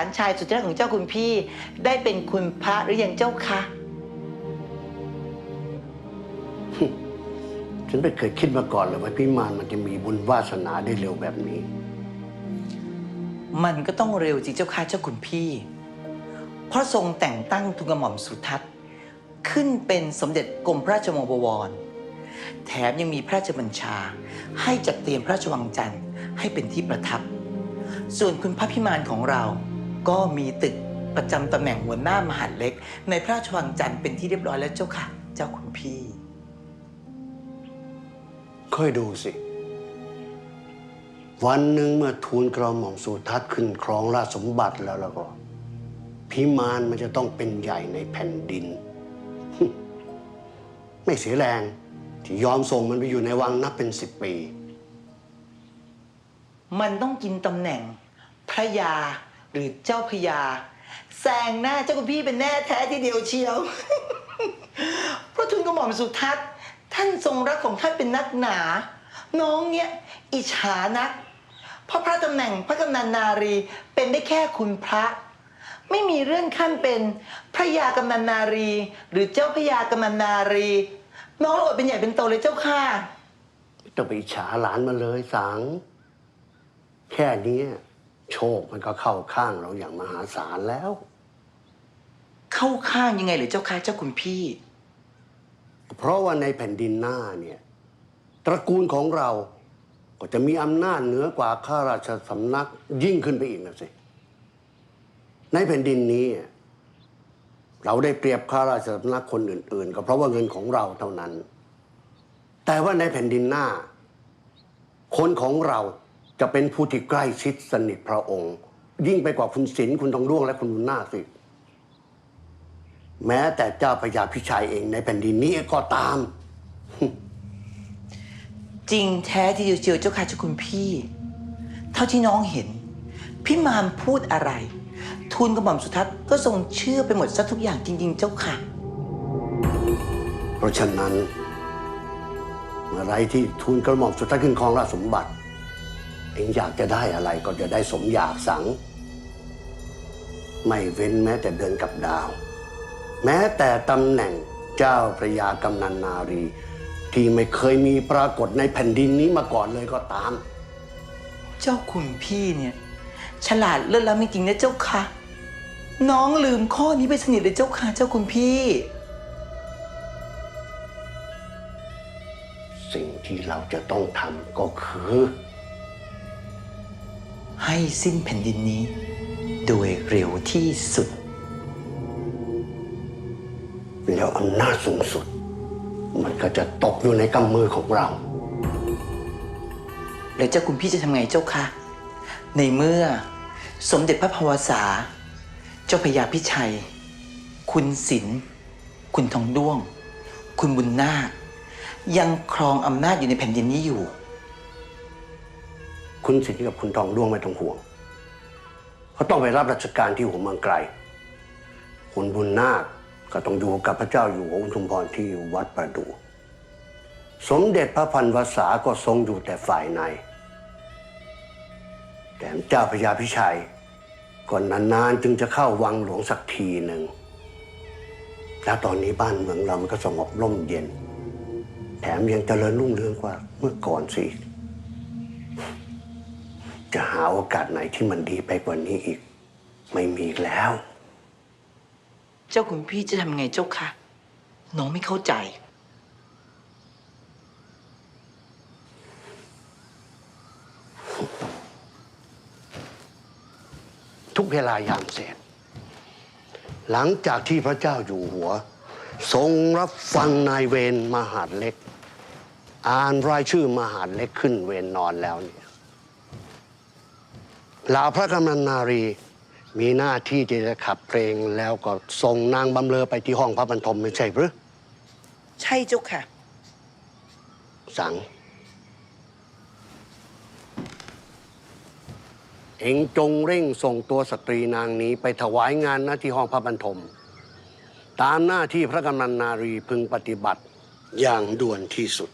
านชายสุดที่รักของเจ้าคุณพี่ ได้เป็นคุณพระหรือยังเจ้าคะฉันไม่เคยคิดมาก่อนเลยว่าพิมานมันจะมีบุญวาสนาได้เร็วแบบนี้ มันก็ต้องเร็วจริงเจ้าค่ะเจ้าคุณพี่ เพราะทรงแต่งตั้งทุนกระหม่อมสุทัศน์ ขึ้นเป็นสมเด็จกรมพระราชวงศ์บวร แถมยังมีพระราชบัญชา ให้จัดเตรียมพระราชวังจันทร์ให้เป็นที่ประทับ ส่วนคุณพระพิมานของเรา ก็มีตึกประจำตำแหน่งหัวหน้ามหาดเล็ก ในพระราชวังจันทร์เป็นที่เรียบร้อยแล้วเจ้าค่ะ เจ้าคุณพี่ ค่อยดูสิ วันหนึ่งเมื่อทูลกระหม่อมสุทัศน์ขึ้นครองราชสมบัติแล้วแล้วก็ พิมานมันจะต้องเป็นใหญ่ในแผ่นดิน ไม่เสียแรง ที่ยอมส่งมันไปอยู่ในวังนับเป็นสิบปี มันต้องกินตำแหน่งพระยา หรือเจ้าพระยาแซงหน้าเจ้าคุณพี่เป็นแน่แท้ทีเดียวเชียว เพราะทุนกระหม่อมสุทัศน์ ท่านทรงรักของท่านเป็นนักหนา น้องเนี่ยอิจฉานัก เพราะพระตำแหน่งพระกำนันนารีเป็นได้แค่คุณพระ ไม่มีเรื่องขั้นเป็นพระยากำนันนารี หรือเจ้าพระยากำนันนารี น้องอดเป็นใหญ่เป็นโตเลยเจ้าค่ะ ไม่ต้องไปอิจฉาหลานมาเลยสัง แค่เนี้ย คมันก็เข้าข้างเราอย่างมหาศาลแล้ว เข้าข้างยังไงหรือเจ้าค่ะเจ้าคุณพี่ เพราะว่าในแผ่นดินหน้าเนี่ย ตระกูลของเราก็จะมีอำนาจเหนือกว่าข้าราชสำนักยิ่งขึ้นไปอีกนะสิ ในแผ่นดินนี้ เราได้เปรียบข้าราชสำนักคนอื่น ๆ ก็เพราะว่าเงินของเราเท่านั้น แต่ว่าในแผ่นดินหน้า คนของเรา จะเป็นผู้ที่ใกล้ชิดสนิทพระองค์ ยิ่งไปกว่าคุณศิลป์คุณทองด้วงและคุณบุญนาคสิแม้แต่เจ้าพระยาพิชัยเองในแผ่นดินนี้ก็ตาม จริงแท้ที่เจียวเจ้าค่ะเจ้าคุณพี่ เท่าที่น้องเห็น พี่มามพูดอะไร ทูลกระหม่อมสุทัศน์ก็ทรงเชื่อไปหมดซะทุกอย่างจริง ๆ เจ้าค่ะ เพราะฉะนั้นเมื่อไรที่ทูลกระหม่อมสุดท้ายขึ้นครองราชสมบัติ เองอยากจะได้อะไรก็จะได้สมอยากสัง ไม่เว้นแม้แต่เดือนกับดาว แม้แต่ตำแหน่งเจ้าพระยากำนันนารี ที่ไม่เคยมีปรากฏในแผ่นดินนี้มาก่อนเลยก็ตาม เจ้าคุณพี่เนี่ย ฉลาดเลิศล้ำจริงๆนะเจ้าค่ะ น้องลืมข้อนี้ไปสนิทเลยเจ้าค่ะ เจ้าคุณพี่ สิ่งที่เราจะต้องทำก็คือ ให้สิ้นแผ่นดินนี้ โดยเร็วที่สุด แล้วอำนาจสูงสุด มันก็จะตกอยู่ในกำมือของเรา แล้วเจ้าคุณพี่จะทำไงเจ้าคะ ในเมื่อสมเด็จพระภาวสา เจ้าพระยาพิชัย คุณศิลคุณทองด้วง คุณบุญนาคยังครองอำนาจอยู่ในแผ่นดินนี้อยู่ คุณสิทธิ์กับคุณทองด้วงไม่ต้องห่วงเขาต้องไปรับราชการที่หัวเมืองไกล คุณบุญนาคก็ต้องอยู่กับพระเจ้าอยู่หัวอุทุมพรที่วัดประดู สมเด็จพระพันวษาก็ทรงอยู่แต่ฝ่ายใน แต่เจ้าพระยาพิชัยก่อนนานๆจึงจะเข้าวังหลวงสักทีหนึ่งแล้วตอนนี้บ้านเมืองเรามันก็สงบร่มเย็น แถมยังเจริญรุ่งเรืองกว่าเมื่อก่อนสิ จะหาโอกาสไหนที่มันดีไปกว่านี้อีก ไม่มีอีกแล้ว เจ้าคุณพี่จะทำไงเจ้าคะน้องไม่เข้าใจ ทุกเวลายามเสร็จ หลังจากที่พระเจ้าอยู่หัว ทรงรับฟังนายเวรมหาดเล็ก อ่านรายชื่อมหาดเล็กขึ้นเวรนอนแล้วเนี่ยเห ล่าพระกำนันนารี มีหน้าที่ที่จะขับเพลงแล้วก็ส่งนางบำเลอไปที่ห้องพระบรรทมไม่ใช่หรือใช่เจ้าค่ะ สัง เอ็งจงเร่งส่งตัวสตรีนางนี้ไปถวายงานหน้าที่ห้องพระบรรทม ตามหน้าที่พระกำนันนารีพึงปฏิบัติอย่างด่วนที่สุด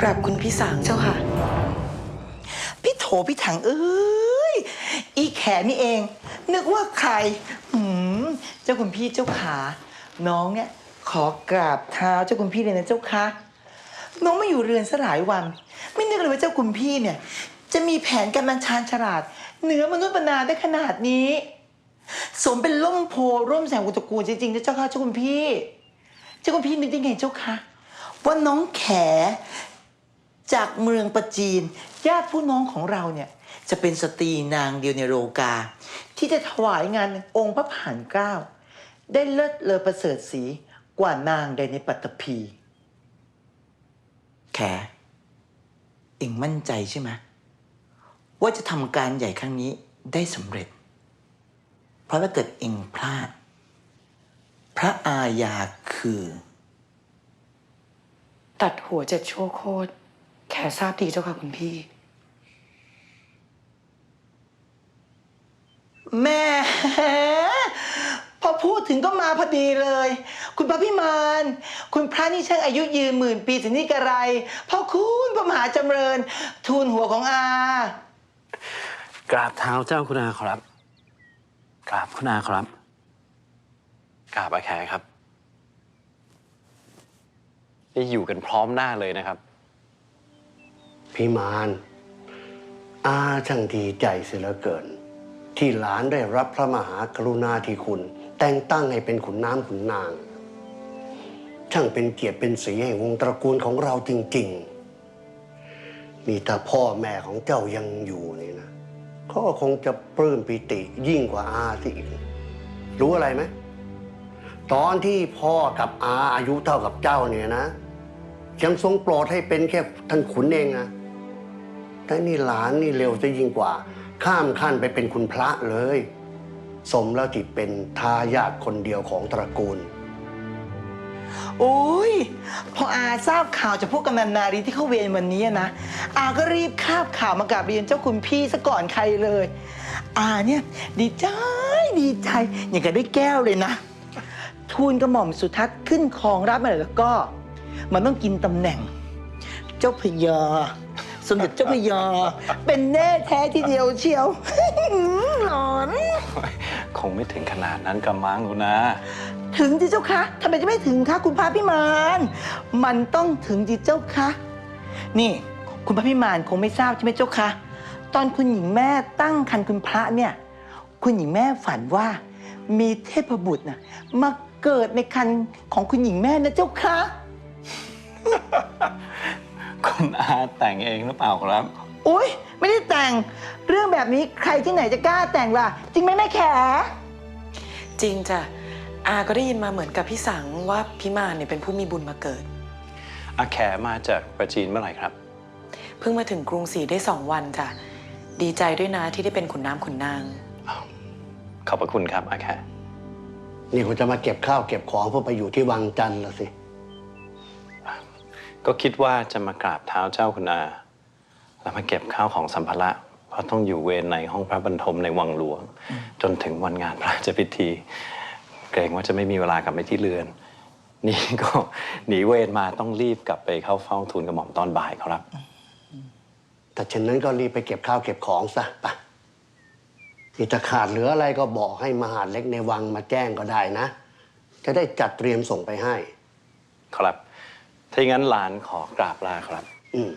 กราบคุณพี่สังเจ้าค่ะ พี่โถพี่ถังเอ้ย อีแขนนี่เอง นึกว่าใครหืมเจ้าคุณพี่เจ้าขา น้องเนี่ยขอกราบเท้าเจ้าคุณพี่เลยนะเจ้าคะน้องไม่อยู่เรือนสลายวัน ไม่นึกเลยว่าเจ้าคุณพี่เนี่ย จะมีแผนการบัญชาญฉลาด เหนือมนุษย์บรรณาได้ขนาดนี้ สมเป็นล่มโพร่มแสงอุตระกูลจริงๆนะเจ้าค่ะเจ้าคุณพี่ เจ้าคุณพี่นึกได้ไงเจ้าคะว่าน้องแข จากเมืองประจีน ญาติผู้น้องของเราเนี่ยจะเป็นสตรีนางเดียวในโลกา ที่จะถวายงานองค์พระผ่านเกล้า ได้เลิศเลอประเสริฐสีกว่านางใดในปัตตภีแขเองมั่นใจใช่ไหมว่าจะทำการใหญ่ครั้งนี้ได้สำเร็จ เพราะถ้าเกิดเองพลาด พระอาญาคือ ตัดหัวเจ็ดชั่วโคตร แขทราบดีเจ้าค่ะคุณพี่ แม่ พอพูดถึงก็มาพอดีเลย คุณพระพิมาน คุณพระนี่ช่างอายุยืนหมื่นปีสินี่กระไรพ่อคุณพระมหาจำเริญ ทูลหัวของอา กราบเท้าเจ้าคุณอาขอรับ กราบคุณอาขอรับ กราบอาแขครับนี่อยู่กันพร้อมหน้าเลยนะครับ พิมานอาช่างดีใจเสียเหลือเกิน ที่หลานได้รับพระมหากรุณาธิคุณ แต่งตั้งให้เป็นขุนน้ำขุนนาง ช่างเป็นเกียรติเป็นสีแห่งวงตระกูลของเราจริงๆมีแต่พ่อแม่ของเจ้ายังอยู่นี่นะเขาก็คงจะปลื้มปิติยิ่งกว่าอาสิอีกรู้อะไรไหมตอนที่พ่อกับอาอายุเท่ากับเจ้าเนี่ยนะยังทรงโปรดให้เป็นแค่ท่านขุนเองนะ แต่นี่หลานนี่เร็วจะยิ่งกว่า ข้ามขั้นไปเป็นคุณพระเลย สมแล้วที่เป็นทายาทคนเดียวของตระกูล โอ้ยพออาทราบข่าวจากพวกกำนันนารีที่เข้าเวรวันนี้นะ อาก็รีบคาบข่าวมากราบเรียนเจ้าคุณพี่ซะก่อนใครเลย อาเนี่ยดีใจดีใจ อย่างกับได้แก้วเลยนะ ทูลกระหม่อมสุทัศน์ขึ้นครองรับมาแล้วก็ มันต้องกินตำแหน่ง เจ้าพญา สมเด็จเจ้าพญาเป็นแน่แท้ทีเดียวเชียว หลอน คงไม่ถึงขนาดนั้นกำมังคุณอาถึงจิเจ้าคะทำไมจะไม่ถึงคะคุณพระพิมาน มันต้องถึงจิเจ้าคะนี่ คุณพระพิมานคงไม่ทราบใช่ไหมเจ้าคะตอนคุณหญิงแม่ตั้งคันคุณพระเนี่ย คุณหญิงแม่ฝันว่ามีเทพบุตรนะมาเกิดในคันของคุณหญิงแม่นะเจ้าคะ คุณอาแต่งเองหรือเปล่าครับ อุ้ยไม่ได้แต่ง เรื่องแบบนี้ใครที่ไหนจะกล้าแต่งล่ะ จริงไหมแม่แข จริงจ้ะอาก็ได้ยินมาเหมือนกับพี่สังว่าพี่มานเนี่ยเป็นผู้มีบุญมาเกิด อาแขมาจากประจีนเมื่อไหร่ครับ เพิ่งมาถึงกรุงศรีได้สองวันจ้ะดีใจด้วยนะที่ได้เป็นขุนน้ำขุนนาง ขอบพระคุณครับอาแข นี่คุณจะมาเก็บข้าวเก็บของเพื่อไปอยู่ที่วังจันทร์ละสิ ก็คิดว่าจะมากราบเท้าเจ้าคุณอา แล้วมาเก็บข้าวของสัมภาระ เพราะต้องอยู่เวรในห้องพระบรรทมในวังหลวง จนถึงวันงานพระราชพิธี เกรงว่าจะไม่มีเวลากลับไปที่เรือน นี่ก็หนีเวรมาต้องรีบกลับไปเข้าเฝ้าทูลกระหม่อมตอนบ่ายครับ แต่เช่นนั้นก็รีบไปเก็บข้าวเก็บของซะไปนี่ถ้าขาดเหลืออะไรก็บอกให้มหาดเล็กในวังมาแจ้งก็ได้นะ จะได้จัดเตรียมส่งไปให้ ครับ ถ้าอย่างนั้นหลานขอกราบลาครับ อืม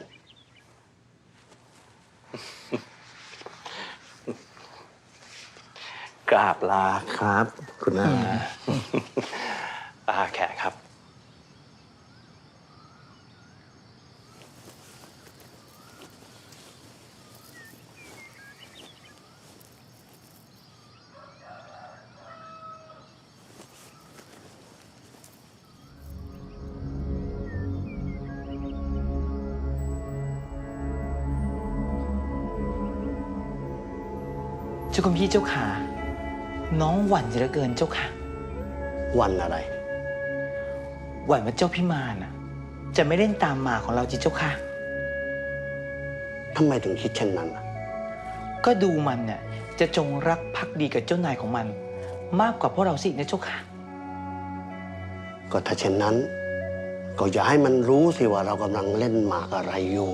กราบลาครับ คุณอาอาแขกครับ เจ้าคุณพี่เจ้าขา น้องหวั่นจะเหลือเกินเจ้าค่ะ วันอะไร หวั่นว่าเจ้าพิมานน่ะ จะไม่เล่นตามหมาของเราจิเจ้าค่ะ ทำไมถึงคิดเช่นนั้นล่ะก็ดูมันน่ะจะจงรักภักดีกับเจ้านายของมัน มากกว่าพวกเราสินะเจ้าค่ะ ก็ถ้าเช่นนั้น ก็อย่าให้มันรู้สิว่าเรากำลังเล่นหมากอะไรอยู่